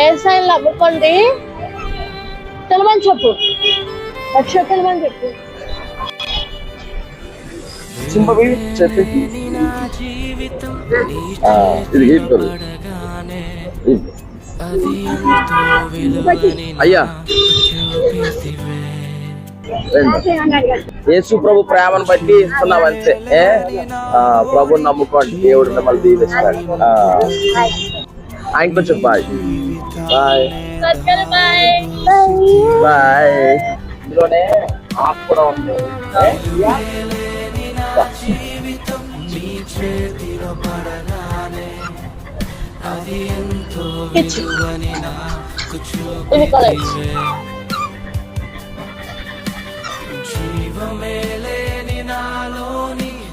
ఏ sign నమ్ముకోండి తెలమని చెప్పు. లక్ష తెలమని చెప్పు. సింపవి చెప్పి ఇది గీతలు అయ్యా. యేసు ప్రభు ప్రేమను బట్టి ఇస్తున్నాం అంతే. ప్రభుని నమ్ముకోండి. దేవుడు మిమ్మల్ని దీవిస్తాడు. ఆ, ఆయనకు చెప్పు బాయ్. బాయ్. బాయ్. ఇందులోనే ఆఫ్ కూడా ఉంది. ఇది కాలేజ్ Shiva me